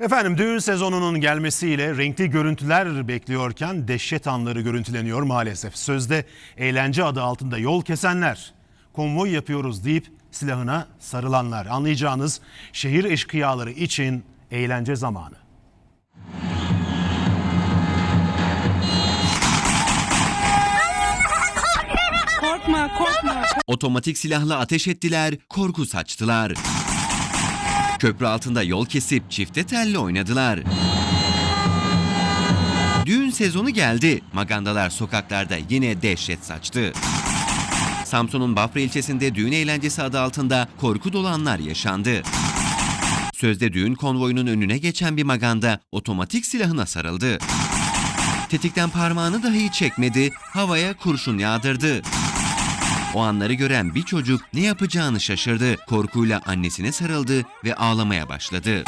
Efendim düğün sezonunun gelmesiyle renkli görüntüler bekliyorken dehşet anları görüntüleniyor maalesef. Sözde eğlence adı altında yol kesenler, konvoy yapıyoruz deyip silahına sarılanlar. Anlayacağınız şehir eşkıyaları için eğlence zamanı. Korkma, korkma. Otomatik silahla ateş ettiler, korku saçtılar. Köprü altında yol kesip çifte telli oynadılar. Düğün sezonu geldi. Magandalar sokaklarda yine dehşet saçtı. Samsun'un Bafra ilçesinde düğün eğlencesi adı altında korku dolu anlar yaşandı. Sözde düğün konvoyunun önüne geçen bir maganda otomatik silahına sarıldı. Tetikten parmağını dahi çekmedi, havaya kurşun yağdırdı. O anları gören bir çocuk ne yapacağını şaşırdı. Korkuyla annesine sarıldı ve ağlamaya başladı.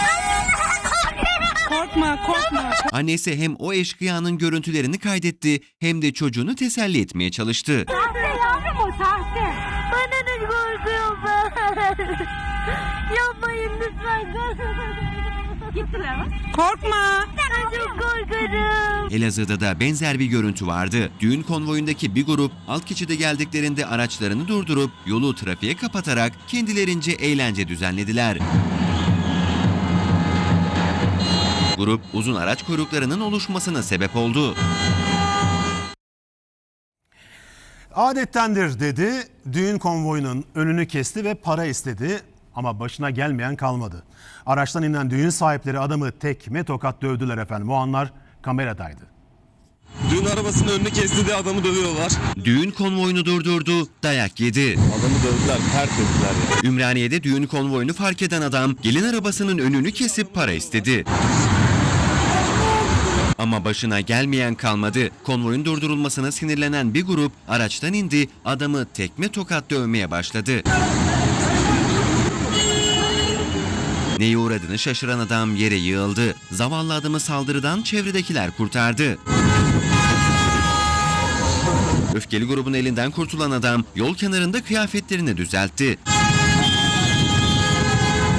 Korkma, korkma. Annesi hem o eşkıyanın görüntülerini kaydetti hem de çocuğunu teselli etmeye çalıştı. Sahte yavrum o sahte. Bana da korkuyorum ben. Yapmayın lütfen. Gittiler mi? Korkma. Çok korkarım. Elazığ'da da benzer bir görüntü vardı. Düğün konvoyundaki bir grup alt geçide geldiklerinde araçlarını durdurup yolu trafiğe kapatarak kendilerince eğlence düzenlediler. Grup uzun araç kuyruklarının oluşmasına sebep oldu. Adettendir dedi, düğün konvoyunun önünü kesti ve para istedi ama başına gelmeyen kalmadı. Araçtan inen düğün sahipleri adamı tekme tokat dövdüler efendim. O anlar kameradaydı. Düğün arabasının önünü kesti diye adamı dövüyorlar. Düğün konvoyunu durdurdu, dayak yedi. Adamı dövdüler, pert ettiler ya. Ümraniye'de düğün konvoyunu fark eden adam gelin arabasının önünü kesip para istedi. Ama başına gelmeyen kalmadı. Konvoyun durdurulmasına sinirlenen bir grup araçtan indi, adamı tekme tokat dövmeye başladı. Neye uğradığını şaşıran adam yere yığıldı. Zavallı adamı saldırıdan çevredekiler kurtardı. Öfkeli grubun elinden kurtulan adam yol kenarında kıyafetlerini düzeltti.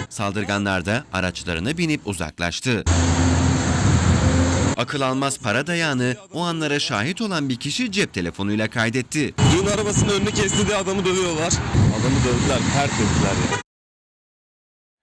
Saldırganlar da araçlarına binip uzaklaştı. Akıl almaz para dayağını o anlara şahit olan bir kişi cep telefonuyla kaydetti. Düğün arabasının önünü kesti diye adamı dövüyorlar. Adamı dövdüler, pert ettiler ya.